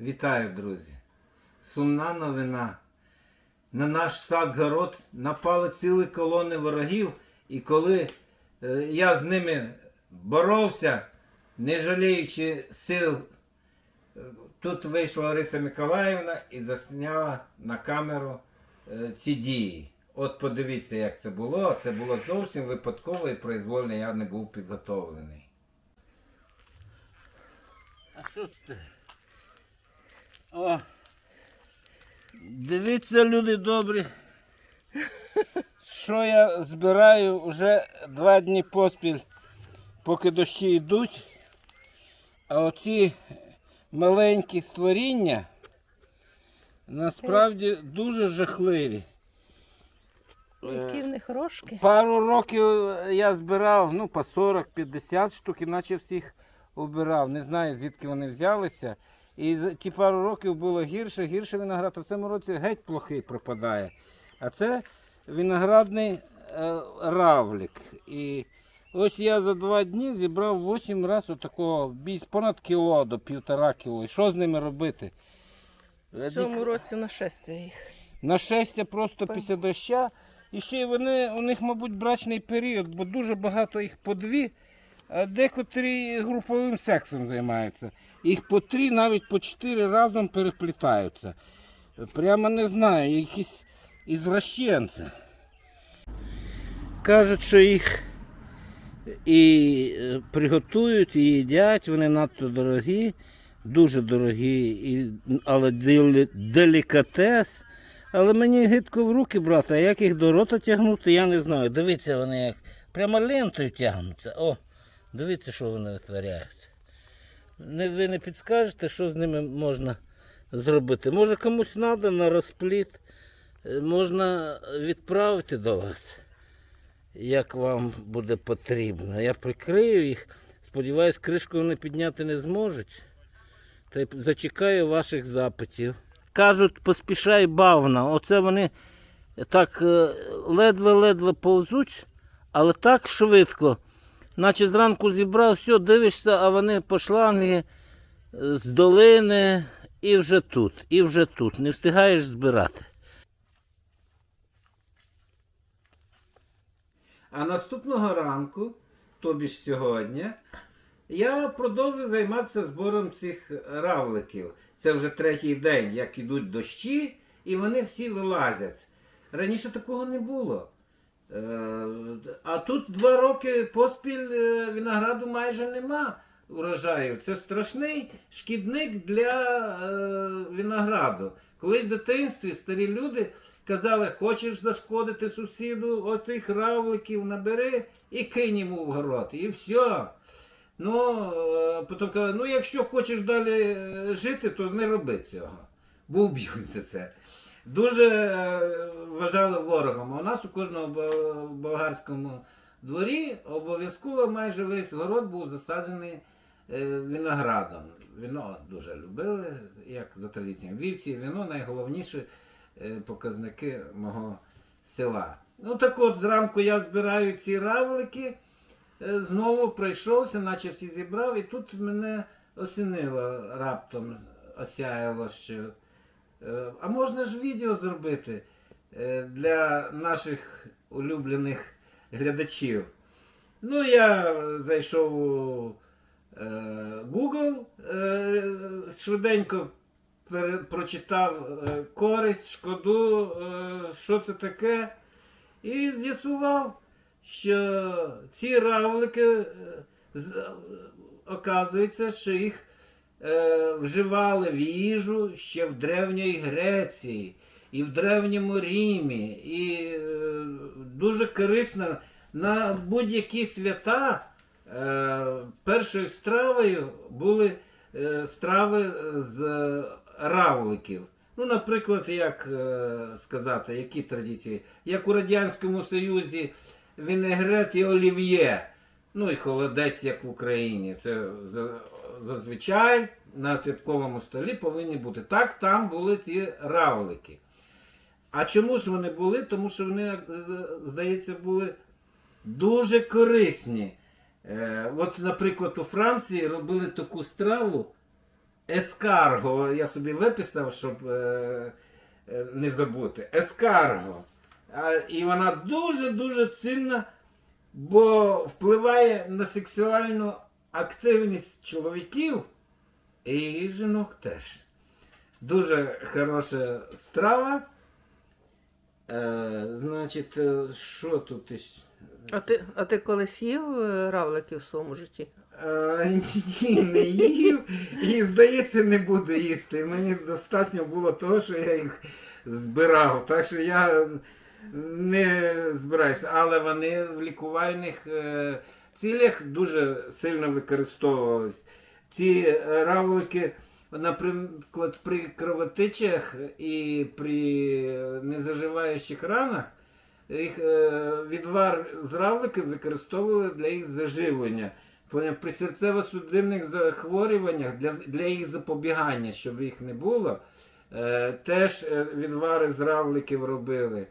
Вітаю, друзі! Сумна новина. На наш сад-город напали цілі колони ворогів, і коли е, я з ними боровся, не жаліючи сил, е, тут вийшла Лариса Миколаївна і засняла на камеру е, ці дії. От подивіться, як це було. Це було зовсім випадково і произвольно я не був підготовлений. А що це? О. Дивіться, люди добрі. Що я збираю вже два дні поспіль, поки дощі йдуть. А оці маленькі створіння насправді дуже жахливі. Які в них рожки. Пару років я збирав, ну, по 40-50 штук, іначе всіх обирав. Не знаю, звідки вони взялися. І ті пару років було гірше, гірше виноград. А в цьому році геть плохий пропадає. А це виноградний е, равлік. І ось я за два дні зібрав 8 разів отакого понад кіло до півтора кіло. І що з ними робити? В цьому році нашестя їх. Нашестя просто Пе- після доща. І ще й вони, у них, мабуть, брачний період, бо дуже багато їх по дві, декотрі груповим сексом займаються. Їх по три, навіть по чотири разом переплітаються. Прямо не знаю, якісь ізвращенці. Кажуть, що їх і е, приготують, і їдять, вони надто дорогі, дуже дорогі, і, але делі- делікатес. Але мені гидко в руки брати, а як їх до рота тягнути, я не знаю. Дивіться вони як. Прямо лентою тягнуться. О, дивіться, що вони витворяють. Ви не підскажете, що з ними можна зробити? Може комусь треба на розпліт, е, можна відправити до вас, як вам буде потрібно. Я прикрию їх. Сподіваюсь, кришку вони підняти не зможуть. Та й зачекаю ваших запитів. Кажуть, поспішай бавна. Оце вони так е, ледве-ледве повзуть, але так швидко. Наче зранку зібрав, все, дивишся, а вони по шланги е, з долини і вже тут, і вже тут. Не встигаєш збирати. А наступного ранку, тобі ж сьогодні, я продовжую займатися збором цих равликів. Це вже третій день, як ідуть дощі, і вони всі вилазять. Раніше такого не було. Е, А тут два роки поспіль е, винограду майже нема урожаю. Це страшний шкідник для е, винограду. Колись в дитинстві старі люди казали, хочеш зашкодити сусіду, отих равликів набери і кинь йому в город. І все. Ну, потім казали, ну якщо хочеш далі жити, то не роби цього. Бо вб'ють за це. Дуже е, вважали ворогом. У нас у кожному болгарському дворі обов'язково майже весь город був засаджений е, виноградом. Вино дуже любили, як за традицією. Вівці і вино найголовніші е, показники мого села. Ну так от зранку я збираю ці равлики. Знову пройшовся, наче всі зібрав, і тут мене осінило раптом, осяяло, що. Е, А можна ж відео зробити е, для наших улюблених глядачів. Ну, я зайшов у е, Google, швиденько прочитав користь, шкоду, що це таке, і з'ясував, що ці равлики, оказується, що їх е, вживали в їжу ще в Древньої Греції і в Древньому Римі. І е, дуже корисно на будь-які свята. Е, першою стравою були е, страви з равликів. Ну, наприклад, як е, сказати, які традиції? Як у Радянському Союзі вінегрет і олів'є. Ну і холодець, як в Україні. Це зазвичай на святковому столі повинні бути. Так, там були ці равлики. А чому ж вони були? Тому що вони, е, здається, були дуже корисні. Е, от, наприклад, у Франції робили таку страву ескарго, я собі виписав, щоб е, не забути. Ескарго. І вона дуже-дуже цінна, бо впливає на сексуальну активність чоловіків і жінок теж. Дуже хороша страва. Е, значить, е, що тут? А ти, а ти колись їв е, равликів в своєму житті? Е, ні, не їв. І, здається, не буду їсти. Мені достатньо було того, що я їх збирав. Так що я не збираюся. Але вони в лікувальних е, цілях дуже сильно використовувались. Ці е, равлики, наприклад, при кровотечах і при незаживаючих ранах. Їх е, відвар з равликів використовували для їх заживлення. При серцево-судинних захворюваннях для, для їх запобігання, щоб їх не було, е, теж е, відвари з равликів робили.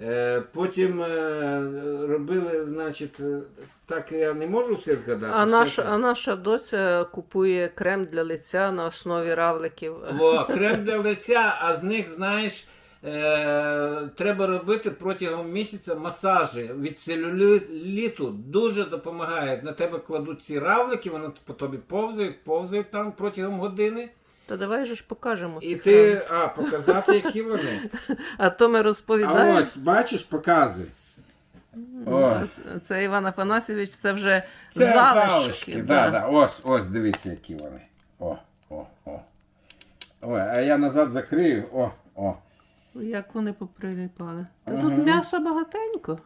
Е, потім е, робили, значить, е, так я не можу все згадати. А наша, а наша доця купує крем для лиця на основі равликів. Во, крем для лиця, а з них, знаєш, е, треба робити протягом місяця масажі від целюліту. Дуже допомагають. На тебе кладуть ці равлики, вони по тобі повзають, повзають там протягом години. Та давай же ж покажемо І ти, а, показати, які вони. А то ми розповідаємо. ось, бачиш, показуй. А це- Це Іван Афанасьович, це вже Це залишки. залишки, да, да. Ось, ось, дивіться, які вони. О, о, о. Ой, а я назад закрию. О, о. Як вони поприліпали. Та Ага. тут м'яса багатенько.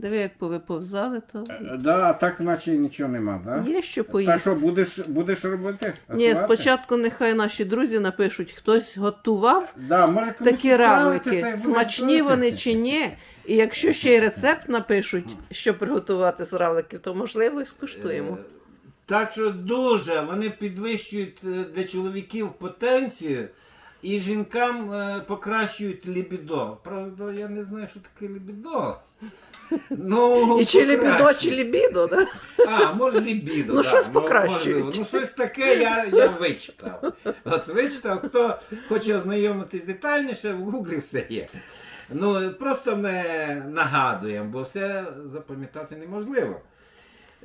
Диви, як повиповзали, то Е, Да, а так наче нічого нема, да? є що Та поїсти. що, будеш, будеш робити? Ні, Готувати? спочатку нехай наші друзі напишуть, хтось готував Да, може, такі та равлики, смачні вони чи ні. І якщо ще й рецепт напишуть, що приготувати з равликів, то можливо і скуштуємо. Е, Так що дуже вони підвищують е, для чоловіків потенцію і жінкам е, покращують лібідо. Правда, я не знаю, що таке лібідо. Ну, І чи лібідо, чи лібідо, да? А, може лібідо. Ну, да, щось мо- покращують. можливо. Ну, щось таке я, я вичитав. От вичитав, хто хоче ознайомитись детальніше, в гуглі все є. Ну, просто ми нагадуємо, бо все запам'ятати неможливо.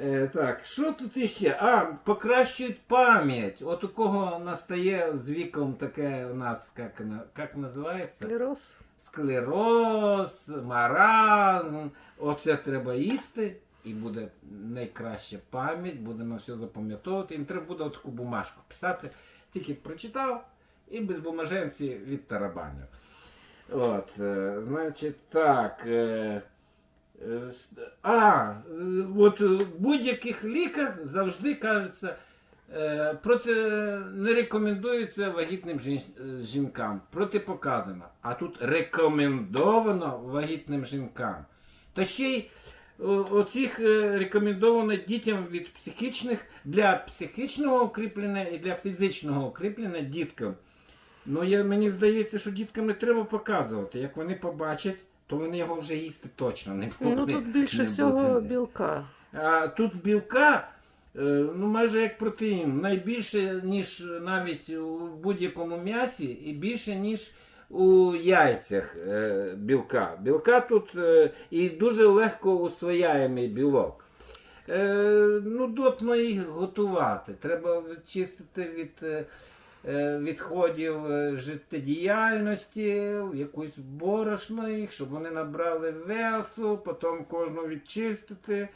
Е, так, що тут іще? А, покращують пам'ять. От у кого настає з віком таке у нас, як, на- як називається? Склероз. Склероз, маразм. Оце треба їсти, і буде найкраща пам'ять, будемо все запам'ятовувати. Їм треба буде таку бумажку писати. Тільки прочитав і без бумаженці від тарабанів. От, е, значить, так. Е, е, а, от в будь-яких ліках завжди кажеться. Е, проти не рекомендується вагітним жін- жінкам, протипоказано. А тут рекомендовано вагітним жінкам. Та ще й оцих е, рекомендовано дітям від психічних для психічного укріплення і для фізичного укріплення діткам. Ну, я, мені здається, що діткам не треба показувати. Як вони побачать, то вони його вже їсти точно не будуть. Ну тут більше всього білка. А тут білка, ну майже як протеїн, найбільше, ніж навіть у будь-якому м'ясі, і більше, ніж у яйцях е, білка. Білка тут е, і дуже легко усвояємий білок. Е, ну, дотно їх готувати. Треба чистити від е, е, відходів е, життєдіяльності, якусь борошно їх, щоб вони набрали весу, потім кожну відчистити.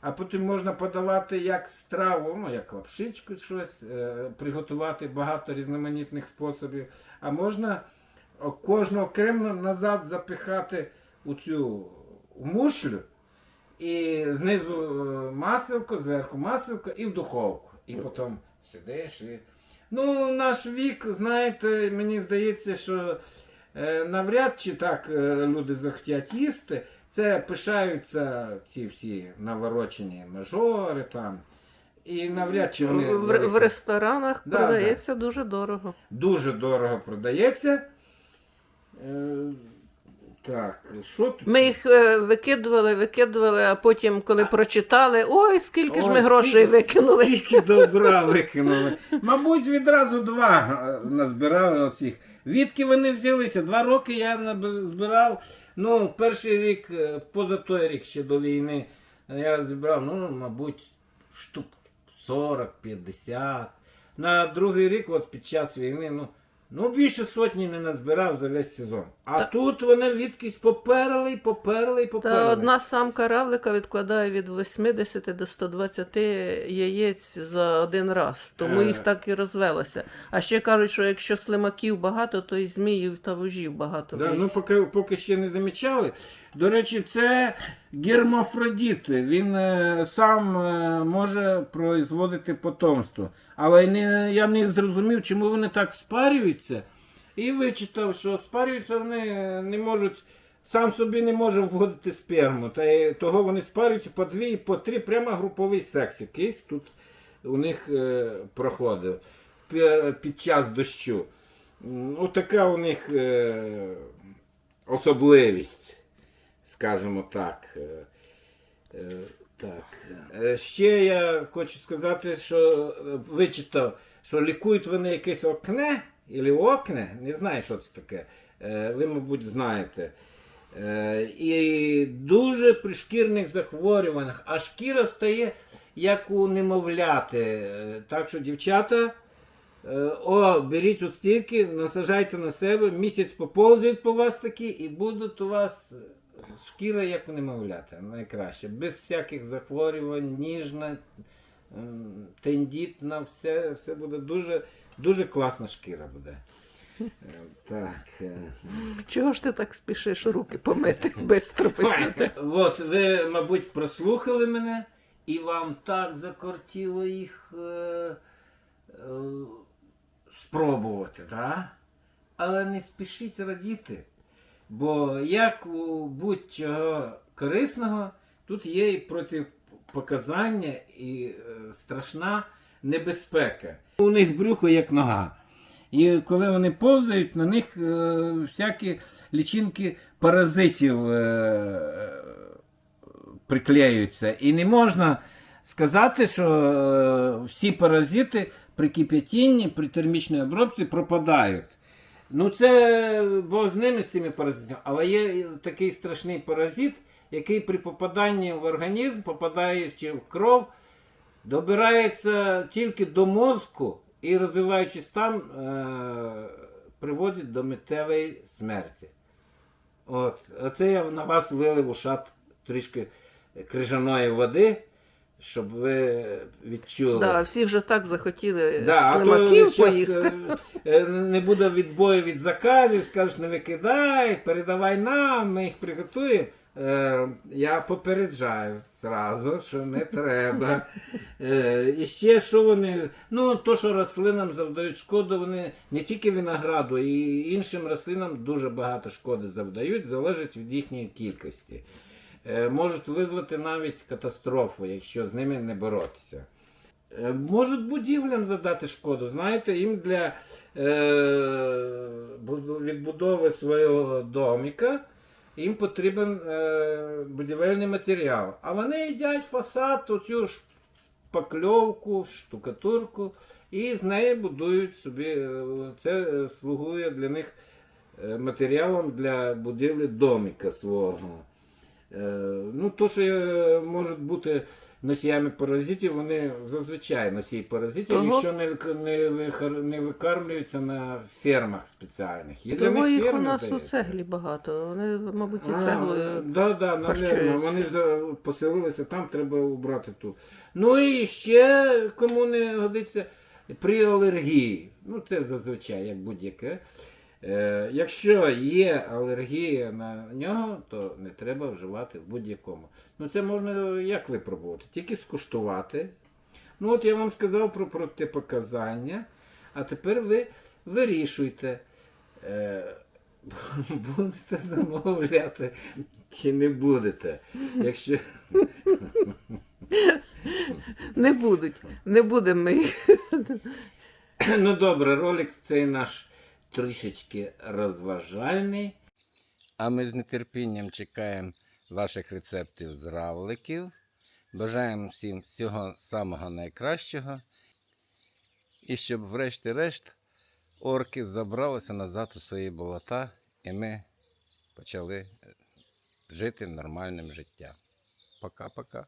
А потім можна подавати як страву, ну як лапшичку щось, е, приготувати багато різноманітних способів. А можна кожну окремо назад запихати у цю мушлю, і знизу е, зверху маселко і в духовку. І потім сидиш і. Ну, наш вік, знаєте, мені здається, що е, навряд чи так люди захотять їсти. Це пишаються ці всі наворочені мажори там. І навряд чи вони В, в ресторанах Да, продається дуже дорого. дуже дорого продається. Е, Так, що тут? Ми їх е, викидували, викидували, а потім, коли прочитали, ой, скільки ж ми Ой, грошей скільки- викинули. Скільки добра викинули. Мабуть, відразу два е, назбирали оцих. Відки вони взялися? Два роки я наб- збирав. Ну, перший рік, е, поза той рік ще до війни, я зібрав, ну, мабуть, штук 40-50. На другий рік, от під час війни, ну, ну більше сотні не назбирав за весь сезон. А Та- тут вони відкись поперли, і поперли, і поперли. Та одна самка равлика відкладає від 80 до 120 яєць за один раз, тому Е. їх так і розвелося. А ще кажуть, що якщо слимаків багато, то і зміїв та вужів багато. в Да, лісі. ну, поки, поки ще не замічали. До речі, це гермафродіт. Він е, сам е, може производити потомство. Але не, я не зрозумів, чому вони так спарюються. І вичитав, що спарюються вони не можуть, сам собі не може вводити сперму. Та й того вони спарюються по дві і по три, прямо груповий секс якийсь тут у них е, проходив під час дощу. М, Ну, у них е, особливість, скажімо так. Е, е, так. Е, Ще я хочу сказати, що е, вичитав, що лікують вони якесь окне, або окне, не знаю, що це таке. Е, Ви, мабуть, знаєте. І дуже при шкірних захворюваннях, а шкіра стає як у немовляти. Е, Так що, дівчата, е, о, беріть от стільки, насажайте на себе, місяць поповзують по вас такі, і будуть у вас шкіра як у немовляти, найкраще. Без всяких захворювань, ніжна, тендітна, все, все буде дуже, дуже класна шкіра буде. Е, Так. е. Чого ж ти так спішиш руки помити, бистро писати? От ви, мабуть, прослухали мене, і вам так закортіло їх е, е, спробувати, да? але не спішіть радіти. Бо як у будь-чого корисного, тут є і протипоказання, і е, страшна небезпека. У них брюхо як нога. І коли вони повзають, на них е, всякі лічинки паразитів е, приклеюються. І не можна сказати, що е, всі паразити при кип'ятінні, при термічній обробці пропадають. Ну, це бо з ними з тими паразитами. Але є такий страшний паразит, який при попаданні в організм, попадаючи в кров, добирається тільки до мозку і, розвиваючись там, е- приводить до миттєвої смерті. От. Оце я на вас вилив у шат трішки крижаної води, щоб ви відчули. Да, всі вже так захотіли Да, слимаків поїсти. е, е, Не буде відбою від заказів, скажеш, не викидай, передавай нам, ми їх приготуємо. Я попереджаю зразу, що не треба. Е, І ще що вони. Ну, то, що рослинам завдають шкоду, вони не тільки винограду, і іншим рослинам дуже багато шкоди завдають, залежить від їхньої кількості. Е, Можуть визвати навіть катастрофу, якщо з ними не боротися. Е, Можуть будівлям задати шкоду. Знаєте, їм для е, відбудови свого доміка їм потрібен е, будівельний матеріал. А вони їдять фасад, оцю ж пакльовку, штукатурку, і з неї будують собі. е, Це е, слугує для них е, матеріалом для будівлі доміка свого. Е, Ну, то, що е, можуть бути носіями паразитів, вони зазвичай носії паразитів, Того- якщо не, вик- не, вихар- не викармлюються на фермах спеціальних. Є для Тому них їх у ферми, нас у здається. цеглі багато. Вони, мабуть, і А, цеглою. Да, да, харчуються. Вони за- поселилися там, треба убрати ту. Ну і ще кому не годиться при алергії. Ну, це зазвичай, як будь-яке. Е, якщо є алергія на нього, то не треба вживати в будь-якому. Ну це можна як випробувати? Тільки скуштувати. Ну от я вам сказав про протипоказання, а тепер ви вирішуйте. Е, будете замовляти чи не будете. Якщо Не будуть. Не будемо ми ну добре, ролик цей наш трішечки розважальний. А ми з нетерпінням чекаємо ваших рецептів з равликів. Бажаємо всім всього самого найкращого. І щоб, врешті-решт, орки забралися назад у свої болота, і ми почали е, жити нормальним життям. Пока-пока.